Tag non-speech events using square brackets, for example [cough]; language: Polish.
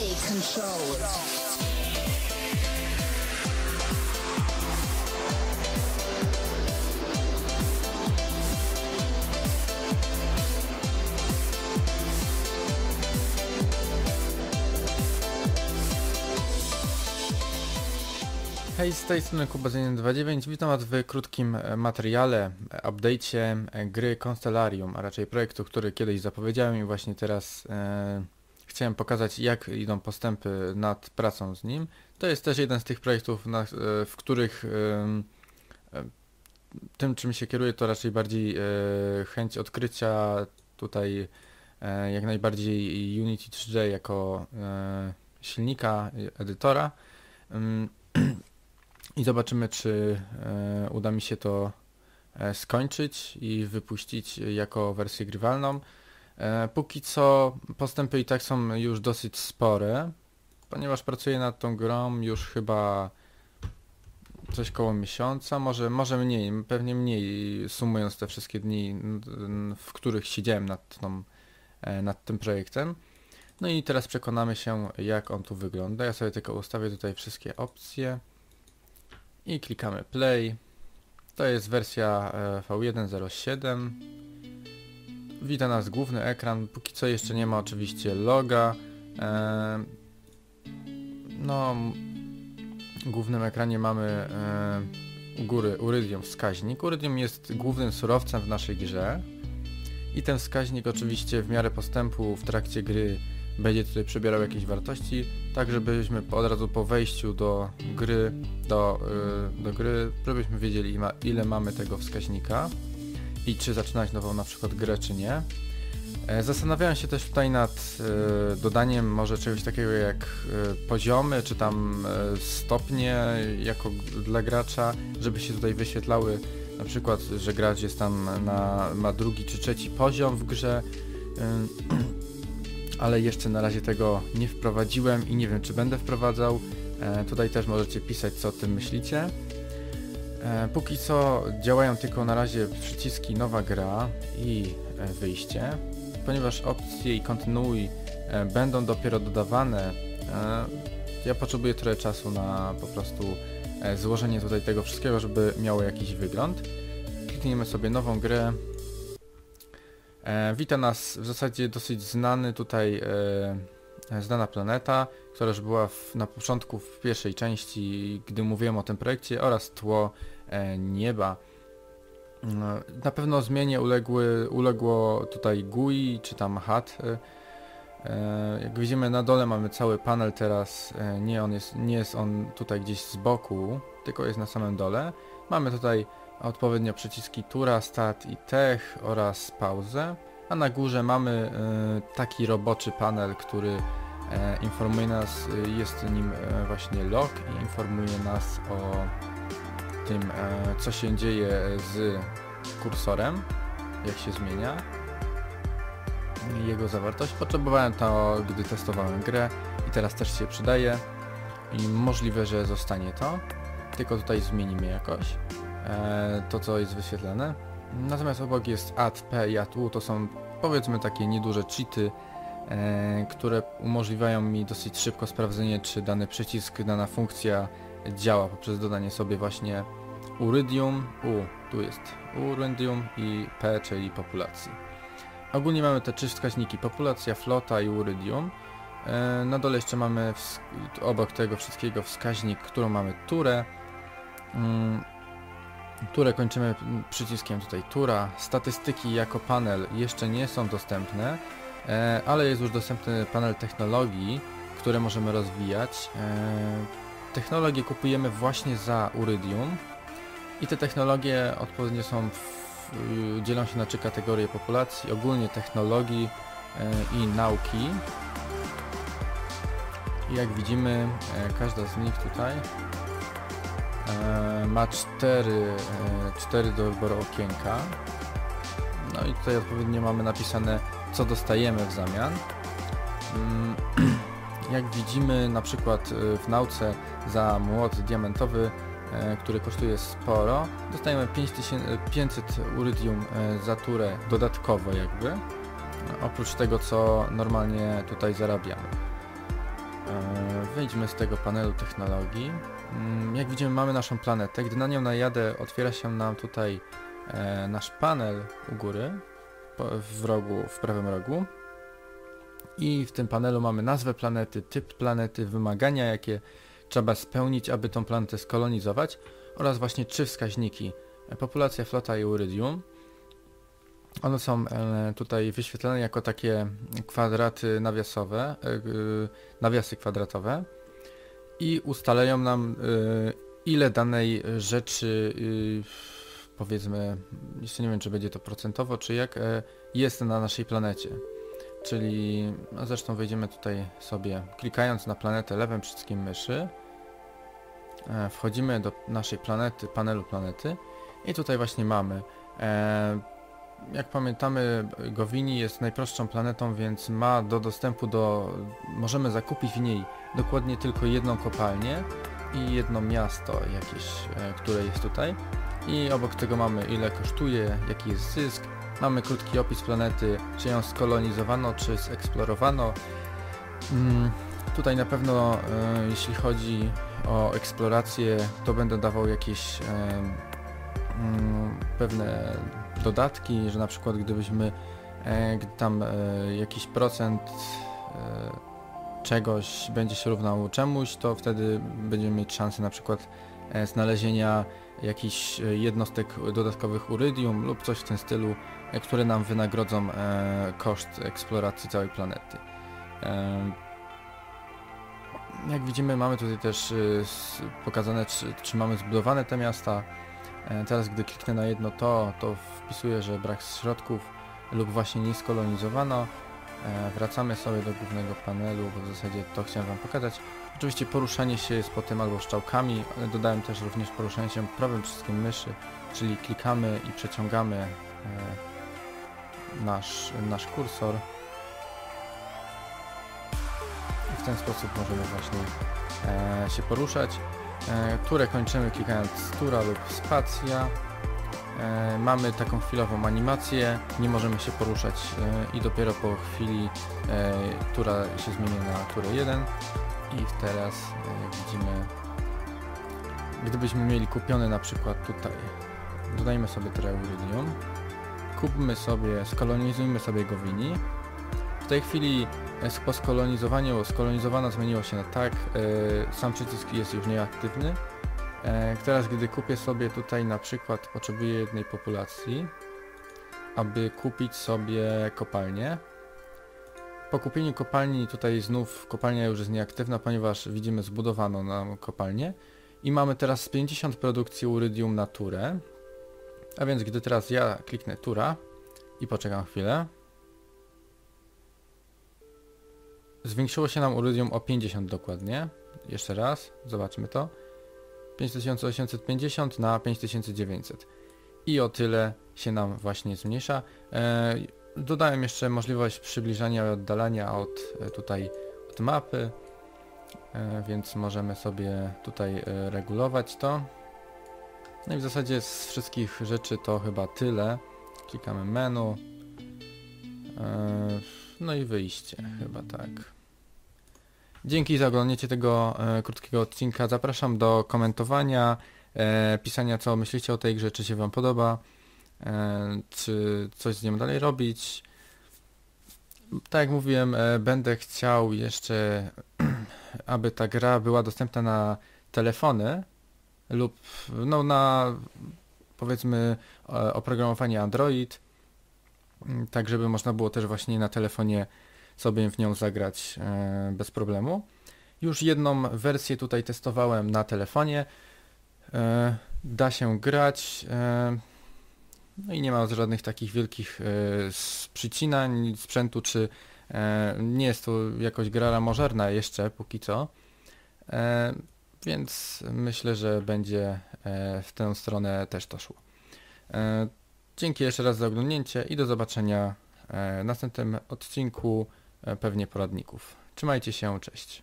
Control. Hej, z tej strony Kubazynin29, witam was w krótkim e, materiale, e, update'cie e, gry Constellarium, a raczej projektu, który kiedyś zapowiedziałem i właśnie teraz e, chciałem pokazać jak idą postępy nad pracą z nim. To jest też jeden z tych projektów, e, w których em, e, tym czym się kieruję to raczej bardziej e, chęć odkrycia tutaj e, jak najbardziej Unity 3D jako e, silnika, e, edytora. [clears throat] I zobaczymy, czy e, uda mi się to e, skończyć i wypuścić jako wersję grywalną. E, póki co postępy i tak są już dosyć spore, ponieważ pracuję nad tą grą już chyba coś koło miesiąca, może, może mniej, pewnie mniej sumując te wszystkie dni, w których siedziałem nad, tą, e, nad tym projektem. No i teraz przekonamy się jak on tu wygląda. Ja sobie tylko ustawię tutaj wszystkie opcje i klikamy play. To jest wersja e, V1.07. Wita nas główny ekran. Póki co jeszcze nie ma oczywiście loga. E, No, w głównym ekranie mamy e, u góry Uridium wskaźnik. Uridium jest głównym surowcem w naszej grze. I ten wskaźnik oczywiście w miarę postępu w trakcie gry będzie tutaj przebierał jakieś wartości, tak żebyśmy od razu po wejściu do gry, do, y, do gry, żebyśmy wiedzieli ile mamy tego wskaźnika i czy zaczynać nową na przykład grę czy nie. E, Zastanawiałem się też tutaj nad e, dodaniem może czegoś takiego jak e, poziomy, czy tam stopnie jako dla gracza, żeby się tutaj wyświetlały na przykład, że gracz jest tam na, ma drugi czy trzeci poziom w grze. [clears throat] Ale jeszcze na razie tego nie wprowadziłem i nie wiem czy będę wprowadzał. Tutaj też możecie pisać co o tym myślicie. E, póki co działają tylko na razie przyciski nowa gra i e, wyjście. Ponieważ opcje i kontynuuj e, będą dopiero dodawane, ja potrzebuję trochę czasu na po prostu złożenie tutaj tego wszystkiego, żeby miało jakiś wygląd. Klikniemy sobie nową grę, wita nas w zasadzie dosyć znany tutaj znana planeta, która już była w, na początku w pierwszej części, gdy mówiłem o tym projekcie oraz tło e, nieba. Mm, Na pewno zmianie uległy, uległo tutaj GUI czy tam HUD. E, e, jak widzimy na dole mamy cały panel teraz, e, nie, on jest, nie jest on tutaj gdzieś z boku, tylko jest na samym dole. Mamy tutaj odpowiednio przyciski Tura, Start i Tech oraz pauzę, a na górze mamy e, taki roboczy panel, który e, informuje nas, e, jest nim właśnie log i informuje nas o tym, co się dzieje z kursorem, jak się zmienia jego zawartość. Potrzebowałem to, gdy testowałem grę i teraz też się przydaje i możliwe, że zostanie to, tylko tutaj zmienimy jakoś to, co jest wyświetlane. Natomiast obok jest add p i add u, to są powiedzmy takie nieduże cheaty, e, które umożliwiają mi dosyć szybko sprawdzenie, czy dany przycisk, dana funkcja działa poprzez dodanie sobie właśnie urydium, u, tu jest urydium i p, czyli populacji. Ogólnie mamy te trzy wskaźniki, populacja, flota i urydium. E, na dole jeszcze mamy obok tego wszystkiego wskaźnik, którą mamy turę. Mm, Turę kończymy przyciskiem tutaj Tura. Statystyki jako panel jeszcze nie są dostępne, e, ale jest już dostępny panel technologii, które możemy rozwijać. E, technologie kupujemy właśnie za Uridium i te technologie odpowiednio są w, y, dzielą się na trzy kategorie populacji, ogólnie technologii e, i nauki. I jak widzimy, każda z nich tutaj ma cztery, e, cztery do wyboru okienka. No i tutaj odpowiednio mamy napisane co dostajemy w zamian. Mm, [clears throat] Jak widzimy na przykład e, w nauce za młot diamentowy, e, który kosztuje sporo, dostajemy 5000 500 urydium e, za turę dodatkowo jakby, oprócz tego co normalnie tutaj zarabiamy. E, Wyjdźmy z tego panelu technologii. Mm, Jak widzimy mamy naszą planetę. Gdy na nią najadę otwiera się nam tutaj e, nasz panel u góry w rogu, w prawym rogu. I w tym panelu mamy nazwę planety, typ planety, wymagania jakie trzeba spełnić, aby tą planetę skolonizować oraz właśnie trzy wskaźniki. E, Populacja, flota i urydium. One są e, tutaj wyświetlone jako takie kwadraty nawiasowe, e, nawiasy kwadratowe i ustalają nam y, ile danej rzeczy y, powiedzmy, jeszcze nie wiem czy będzie to procentowo czy jak, e, jest na naszej planecie. Czyli no zresztą wejdziemy tutaj sobie klikając na planetę lewym przyciskiem myszy. E, Wchodzimy do naszej planety, panelu planety i tutaj właśnie mamy e, jak pamiętamy, Gowini jest najprostszą planetą, więc ma do dostępu do... Możemy zakupić w niej dokładnie tylko jedną kopalnię i jedno miasto jakieś, e, które jest tutaj. I obok tego mamy ile kosztuje, jaki jest zysk. Mamy krótki opis planety, czy ją skolonizowano, czy zeksplorowano. Mm, tutaj na pewno, e, jeśli chodzi o eksplorację, to będę dawał jakieś e, mm, pewne dodatki, że na przykład gdybyśmy e, tam e, jakiś procent e, czegoś będzie się równał czemuś, to wtedy będziemy mieć szansę na przykład e, znalezienia jakichś e, jednostek dodatkowych urydium lub coś w tym stylu, e, które nam wynagrodzą koszt eksploracji całej planety. Jak widzimy mamy tutaj też pokazane czy, czy mamy zbudowane te miasta, Teraz gdy kliknę na jedno to, to wpisuję, że brak środków lub właśnie nie skolonizowano. E, Wracamy sobie do głównego panelu, bo w zasadzie to chciałem Wam pokazać. Oczywiście poruszanie się jest po tym albo strzałkami, ale dodałem też również poruszanie się prawym przyciskiem myszy, czyli klikamy i przeciągamy e, nasz, nasz kursor. I w ten sposób możemy właśnie e, się poruszać. E, turę kończymy klikając tura lub spacja. E, mamy taką chwilową animację, nie możemy się poruszać e, i dopiero po chwili e, tura się zmieni na turę 1 i teraz widzimy gdybyśmy mieli kupiony na przykład tutaj dodajmy sobie trochę iridium kupmy sobie, skolonizujmy sobie Gowini tej chwili e, po skolonizowaniu, skolonizowana zmieniło się na tak, e, sam przycisk jest już nieaktywny. E, teraz gdy kupię sobie tutaj na przykład, potrzebuję jednej populacji, aby kupić sobie kopalnię. Po kupieniu kopalni tutaj znów kopalnia już jest nieaktywna, ponieważ widzimy zbudowano nam kopalnię i mamy teraz 50 produkcji urydium na turę. A więc gdy teraz ja kliknę tura i poczekam chwilę, Zwiększyło się nam urydium o 50 dokładnie. Jeszcze raz, zobaczmy to. 5850 na 5900. I o tyle się nam właśnie zmniejsza. E, dodałem jeszcze możliwość przybliżania i oddalania od e, tutaj od mapy. E, więc możemy sobie tutaj regulować to. No i w zasadzie z wszystkich rzeczy to chyba tyle. Klikamy menu. No i wyjście, chyba tak. Dzięki za oglądanie tego e, krótkiego odcinka. Zapraszam do komentowania, e, pisania co myślicie o tej grze, czy się Wam podoba, e, czy coś z nią dalej robić. Tak jak mówiłem, e, będę chciał jeszcze, [clears throat] aby ta gra była dostępna na telefony lub no na powiedzmy e, oprogramowanie Android, tak żeby można było też właśnie na telefonie sobie w nią zagrać e, bez problemu. Już jedną wersję tutaj testowałem na telefonie. E, da się grać. E, no i nie ma żadnych takich wielkich przycinań sprzętu, czy nie jest to jakoś gra możerna jeszcze póki co. Więc myślę, że będzie w tę stronę też to szło. Dzięki jeszcze raz za oglądnięcie i do zobaczenia e, w następnym odcinku e, pewnie poradników. Trzymajcie się, cześć.